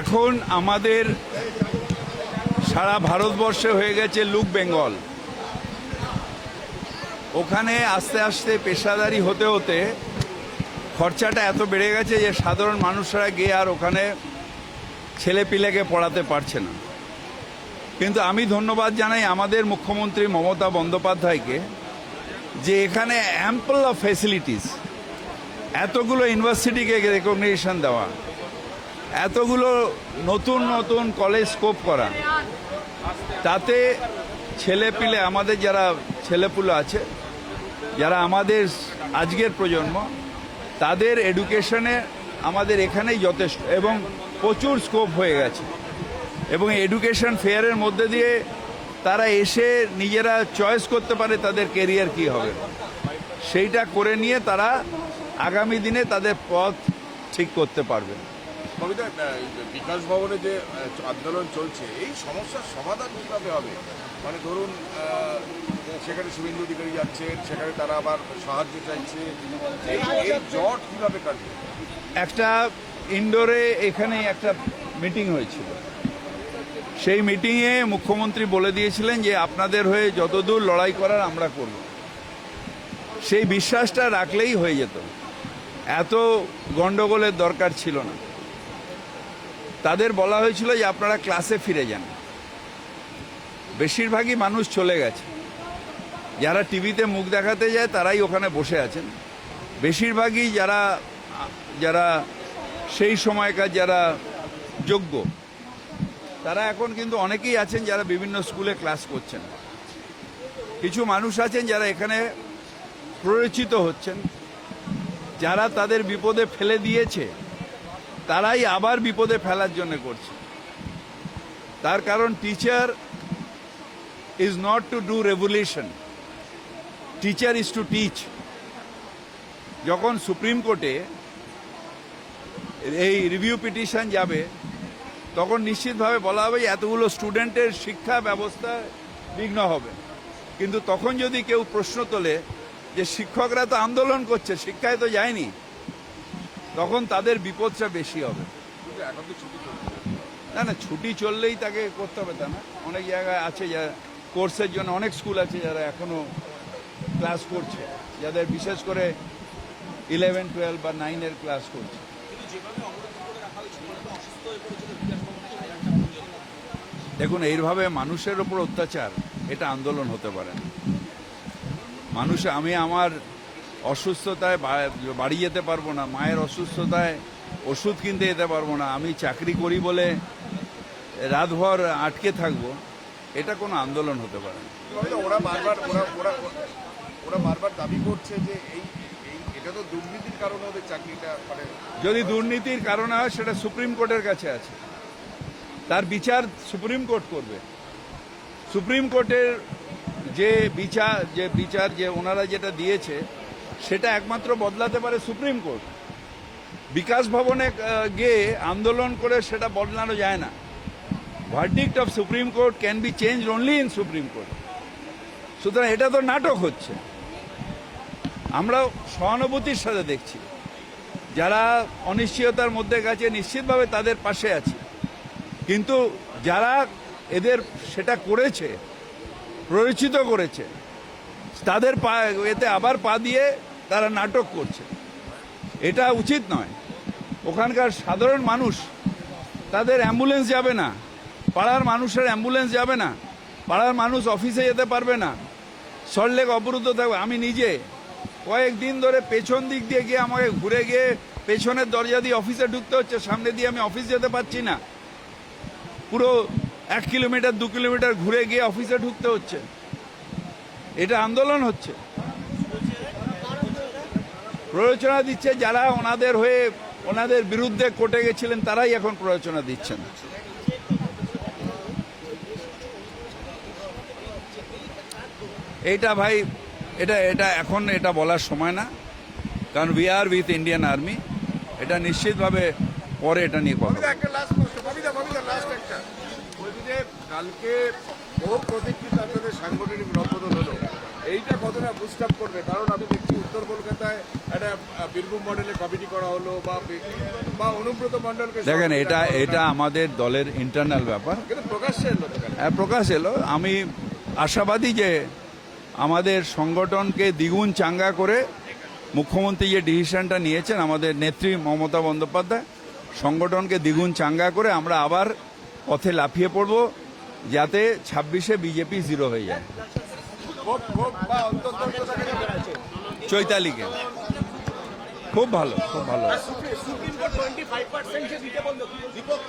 এখন আমাদের সারা ভারতবর্ষে হয়ে গেছে লুক বেঙ্গল। ওখানে আস্তে আস্তে পেশাদারি হতে হতে খরচাটা এত বেড়ে গেছে যে সাধারণ মানুষরা গিয়ে আর ওখানে ছেলে পিলেকে পড়াতে পারছে না। কিন্তু আমি ধন্যবাদ জানাই আমাদের মুখ্যমন্ত্রী মমতা বন্দ্যোপাধ্যায়কে যে এখানে অ্যাম্পল অফ ফেসিলিটিস এতগুলো ইউনিভার্সিটিকে রেকগনিশন দেওয়া। এতগুলো নতুন নতুন কলেজ স্কোপ করা। তাতে ছেলে পিলে, আমাদের যারা ছেলেপুলে আছে, যারা আমাদের আজকের প্রজন্ম, তাদের এডুকেশনে আমাদের এখানেই যথেষ্ট এবং প্রচুর স্কোপ হয়ে গেছে। এবং এডুকেশন ফেয়ারের মধ্যে দিয়ে তারা এসে নিজেরা চয়েস করতে পারে তাদের কেরিয়ার কি হবে। সেইটা করে নিয়ে তারা আগামী দিনে তাদের পথ ঠিক করতে পারবে। কবিতা বিকাশ ভবনে যে আন্দোলন চলছে, এই সমস্যার সমাধান কীভাবে হবে? মানে ধরুন সেখানে শুভেন্দু অধিকারী যাচ্ছেন, সেখানে তারা আবার সাহায্য চাইছে। এই জট কীভাবে কাটবে? একটা ইনডোরে এখানে একটা মিটিং হয়েছিল। সেই মিটিংয়ে মুখ্যমন্ত্রী বলে দিয়েছিলেন যে, আপনাদের হয়ে যতদূর লড়াই করার আমরা করব। সেই বিশ্বাসটা রাখলেই হয়ে যেত। এত গণ্ডগোলের দরকার ছিল না। তাদের বলা হয়েছিল যে আপনারা ক্লাসে ফিরে যান। বেশিরভাগই মানুষ চলে গেছে। যারা টিভিতে মুখ দেখাতে যায়, তারাই ওখানে বসে আছেন। বেশিরভাগই যারা যারা সেই সময়কার যারা যোগ্য, তারা এখন কিন্তু অনেকেই আছেন যারা বিভিন্ন স্কুলে ক্লাস করছেন। কিছু মানুষ আছেন যারা এখানে প্ররোচিত হচ্ছেন, যারা তাদের বিপদে ফেলে দিয়েছে। তারাই আবার বিপদে ফেলার জন্য করছে। তার কারণ teacher is not to do revolution teacher is to teach যখন সুপ্রিম কোর্টে এই রিভিউ পিটিশন যাবে, তখন নিশ্চিতভাবে বলা হবে এতগুলো স্টুডেন্টের শিক্ষা ব্যবস্থা বিঘ্ন হবে। কিন্তু তখন যদি কেউ প্রশ্ন তোলে যে শিক্ষকরা তো আন্দোলন করছে, শিক্ষায় তো যায়নি তখন তাদের বিপদটা বেশি হবে। না না, ছুটি চললেই তাকে করতে হবে তা না। অনেক জায়গায় আছে যা, কোর্সের জন্য অনেক স্কুল আছে যারা এখনও ক্লাস করছে, যাদের বিশেষ করে ইলেভেন টুয়েলভ বা নাইনের ক্লাস করছে। দেখুন, এইভাবে মানুষের ওপর অত্যাচার, এটা আন্দোলন হতে পারে মানুষ, আমি আমার অসুস্থতায় বাড়ি যেতে পারব না মায়ের অসুস্থতায় ওষুধ কিনতে যেতে পারব না আমি চাকরি করি বলে রাতভর আটকে থাকব এটা কোনো আন্দোলন হতে পারে ওরা বারবার ওরা ওরা ওরা বারবার দাবি করছে যে এই এই এটা তো দুর্নীতির কারণে ওদের চাকরিটা মানে যদি দুর্নীতির কারণে হয় সেটা সুপ্রিম কোর্টের কাছে আছে। তার বিচার সুপ্রিম কোর্ট করবে। সুপ্রিম কোর্টের যে বিচার যে বিচার যে ওনারা যেটা দিয়েছে সেটা একমাত্র বদলাতে পারে সুপ্রিম কোর্ট। বিকাশ ভবনে গিয়ে আন্দোলন করে সেটা বদলানো যায় না। Verdict of supreme court can be change only in supreme court সুতরাং এটা তো নাটক হচ্ছে। আমরা সহানুভূতির সাথে দেখছি। যারা অনিশ্চয়তার মধ্যে গেছে, নিশ্চিতভাবে তাদের পাশে আছে। কিন্তু যারা এদের সেটা করেছে, প্ররোচিত করেছে তাদের পা, এতে আবার পা দিয়ে তারা নাটক করছে। এটা উচিত নয়। ওখানকার সাধারণ মানুষ, তাদের অ্যাম্বুলেন্স যাবে না। পাড়ার মানুষের অ্যাম্বুলেন্স যাবে না। পাড়ার মানুষ অফিসে যেতে পারবে না। সল্টলেক অবরুদ্ধ থাকবে। আমি নিজে কয়েকদিন ধরে পেছন দিক দিয়ে গিয়ে আমাকে ঘুরে গিয়ে পেছনের দরজা দিয়ে অফিসে ঢুকতে হচ্ছে। সামনে দিয়ে আমি অফিস যেতে পারছি না। পুরো এক কিলোমিটার, দু কিলোমিটার ঘুরে গিয়ে অফিসে ঢুকতে হচ্ছে। এটা আন্দোলন হচ্ছে। প্ররোচনা দিচ্ছে যারা ওনাদের হয়ে ওনাদের বিরুদ্ধে কোর্টে গেছিলেন, তারাই এখন প্ররোচনা দিচ্ছেন। এইটা ভাই, এটা এটা এখন এটা বলার সময় না, কারণ we are with Indian army এটা নিশ্চিতভাবে পরে এটা নিয়ে কথা কালকে বহু প্রতীক্ষিত আপনাদের সাংগঠনিক রদবদল হলো। এইটা কতটা বুস্ট আপ করবে? কারণ আমি দেখছি উত্তর কলকাতায় একটা বীরভূম মডেলে কমিটি করা হলো বা বি- অনুব্রত মণ্ডলকে দেখেন এটা এটা আমাদের দলের ইন্টারনাল ব্যাপার। প্রকাশ্যে এলো হ্যাঁ, প্রকাশ এলো। আমি আশাবাদী যে আমাদের সংগঠনকে দ্বিগুণ চাঙ্গা করে মুখ্যমন্ত্রী যে ডিসিশনটা নিয়েছেন আমাদের নেত্রী মমতা বন্দ্যোপাধ্যায় সংগঠনকে দ্বিগুণ চাঙ্গা করে আমরা আবার পথে লাফিয়ে পড়ব। যাতে ছাব্বিশে বিজেপি জিরো হয়ে যায়। চৈতালিকে। খুব ভালো খুব ভালো। Supreme court twenty five percent দিতে বলল দীপক।